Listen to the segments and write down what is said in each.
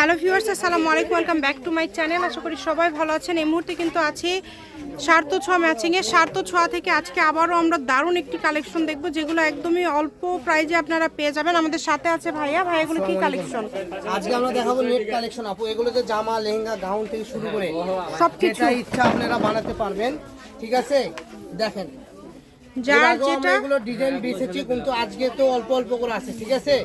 Hello viewers আসসালামু আলাইকুম welcome back to my channel. আশা করি সবাই ভালো আছেন। এই মুহূর্তে কিন্তু আছি সার্থ ছোঁয়া ম্যাচিংয়ে সার্থ ছোঁয়া থেকে আজকে আবারও আমরা দারুণ একটি কালেকশন দেখব যেগুলো একদমই অল্প প্রাইজে আপনারা পেয়ে যাবেন। আমাদের সাথে আছে ভাইয়া। ভাই এগুলো কি কালেকশন আজকে আমরা দেখাবো নেট কালেকশন আপু। এগুলোতে জামা লেহেঙ্গা গাউন থেকে শুরু করে সব কিছু ইচ্ছা আপনারা বানাতে পারবেন। ঠিক আছে? দেখেন। যার যেটা এগুলো ডিজাইন দিয়েছি কিন্তু আজকে তো অল্প অল্প করে আছে। ঠিক আছে?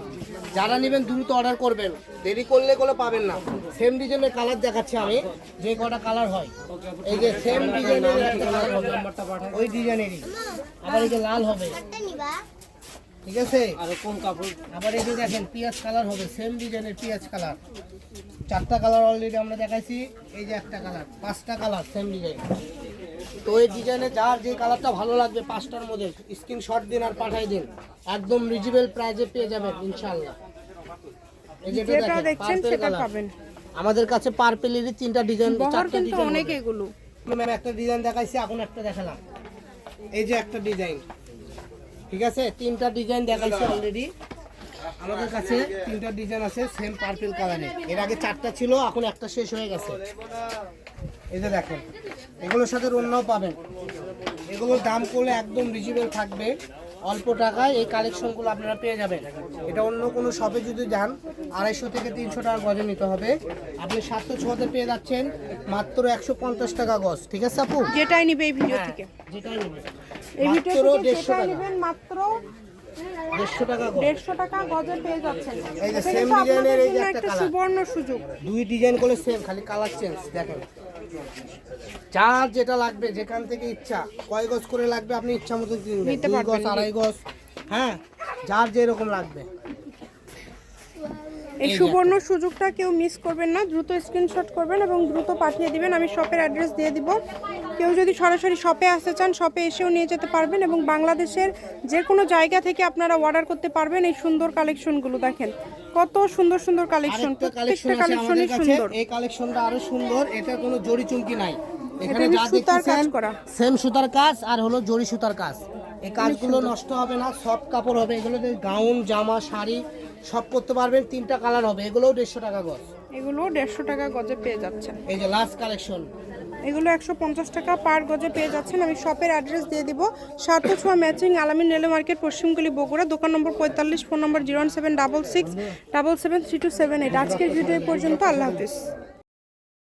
যারা নেবেন দ্রুত অর্ডার করবেন। দেরি করলে কোনো পাবেন না। সেম ডিজাইনের কালার দেখাচ্ছি আমি যে কটা কালার হয়। এই যে সেম ডিজাইনের একটা কালার হবে ওই ডিজাইনেরই আবার এই যে লাল হবে। ঠিক আছে? আবার এই যে দেখেন পিঁয়াজ কালার হবে। সেম ডিজাইনের পিঁয়াজ কালার চারটা কালার অলরেডি আমরা দেখাইছি। এই যে একটা কালার পাঁচটা কালার সেম ডিজাইন তো এই ডিজাইনে যার যে কালারটা ভালো লাগবে পাঁচটার মধ্যে স্ক্রিনশট দিন আর পাঠাই দিন। একদম রিজনেবল প্রাইজে পেয়ে যাবেন ইনশাআল্লাহ। এই যেটা দেখছেন সেটা পাবেন। আমাদের কাছে পার্পেলেরই তিনটা ডিজাইন চারটা কিন্তু ডিজাইন অনেক এগুলো। ম্যাম একটা ডিজাইন দেখাইছি এখন একটা দেখালাম। এই যে একটা ডিজাইন। ঠিক আছে? তিনটা ডিজাইন দেখাইছি অলরেডি আমাদের কাছে তিনটা ডিজাইন আছে সেম পার্পল কালারে এর আগে চারটা ছিল এখন একটা শেষ হয়ে গেছে। এই যে দেখেন। এগুলোর সাথে অন্যও পাবেন। এগুলোর দাম করলে একদম রিজনেবল থাকবে। অল্প টাকায় এই কালেকশনগুলো আপনারা পেয়ে যাবেন। এটা অন্য কোনো শপে যদি যান আড়াইশো থেকে তিনশো টাকা গজে নিতে হবে। আপনি সাতশো ছতে পেয়ে যাচ্ছেন মাত্র একশো পঞ্চাশ টাকা গজ। ঠিক আছে আপু? যেটাই নিবে এই ভিডিও হ্যাঁ, থেকে। যেটাই নেবে। এই ভিডিও থেকে দেড়শো নেবেন মাত্র দেড়শো টাকা দেড়শো টাকা গজে পেয়ে যাচ্ছেন। এই যে এটা same কিন্তু আপনাদের ডিজাইনের এই যে একটা একটা সুবর্ণ সুযোগ। দুই ডিজাইন করে সেম খালি কালার চেঞ্জ দেখেন। যার যেটা লাগবে যেখান থেকে ইচ্ছা কয় গজ করে লাগবে আপনি ইচ্ছা মতো কিনবেন? দুই গজ আড়াই গজ হ্যাঁ? যার যেরকম লাগবে। এই সুবর্ণ সুযোগটা কেউ মিস করবেন না দ্রুত স্ক্রিনশট করবেন এবং দ্রুত পাঠিয়ে দিবেন। আমি শপের অ্যাড্রেস দিয়ে দিব। কেউ যদি সরাসরি শপে আসতে চান শপে এসেও নিয়ে যেতে পারবেন এবং বাংলাদেশের যে কোনো জায়গা থেকে আপনারা অর্ডার করতে পারবেন এই সুন্দর কালেকশনগুলো দেখেন। কত সুন্দর সুন্দর কালেকশন প্রত্যেকটা কালেকশনই সুন্দর। এই কালেকশনটা আরও সুন্দর এটা কোনো জরি চুমকি নাই। এখানে যা দেখতেছেন সেম সুতার কাজ আর হলো জরি সুতার কাজ। এই কাজগুলো নষ্ট হবে না সফট কাপড় হবে। এগুলোতে গাউন জামা শাড়ি সব করতে পারবেন তিনটা কালার হবে। এগুলোও দেড়শো টাকা গজ। এগুলোও দেড়শো টাকা গজে পেয়ে যাচ্ছেন। এই যে লাস্ট কালেকশন এগুলো একশো পঞ্চাশ টাকা পার গজে পেয়ে যাচ্ছেন। আমি শপের অ্যাড্রেস দিয়ে দিব। সাত ছোঁয়া ম্যাচিং আলামিন রেলওয়ে মার্কেট পশ্চিমগুলি বগুড়া দোকান নম্বর পঁয়তাল্লিশ phone number zero seven double six double seven three two seven eight. আজকের ভিডিও পর্যন্ত আল্লাহ হাফিজ।